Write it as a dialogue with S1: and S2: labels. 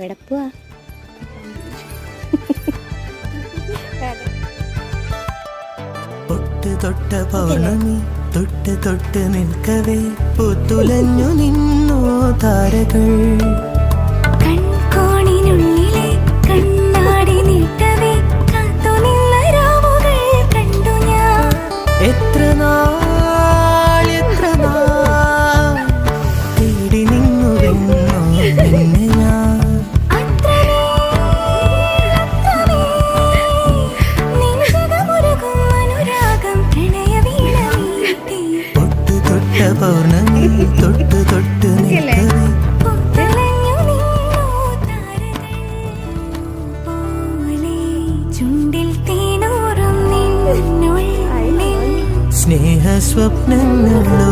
S1: എവിടെ പോവാ
S2: തൊട്ട് തൊട്ട പൗർണമി തൊട്ട് തൊട്ട് നിൽക്കവേ പുത്തുലഞ്ഞു നിന്നോ താരകൾ.
S3: കൺകോണിനുള്ളിലെ കണ്ണാടി നീട്ടവേ കാത്തുനിന്ന രാവുകൾ കണ്ടു ഞാൻ.
S2: എത്ര നാൾ എത്ര നാൾ തേടി നിന്നുവെന്നോ തൊട്ട് തൊട്ട പൗർണമി തൊട്ട് തൊട്ട് നിൽക്കവേ സ്നേഹ സ്വപ്നങ്ങളോ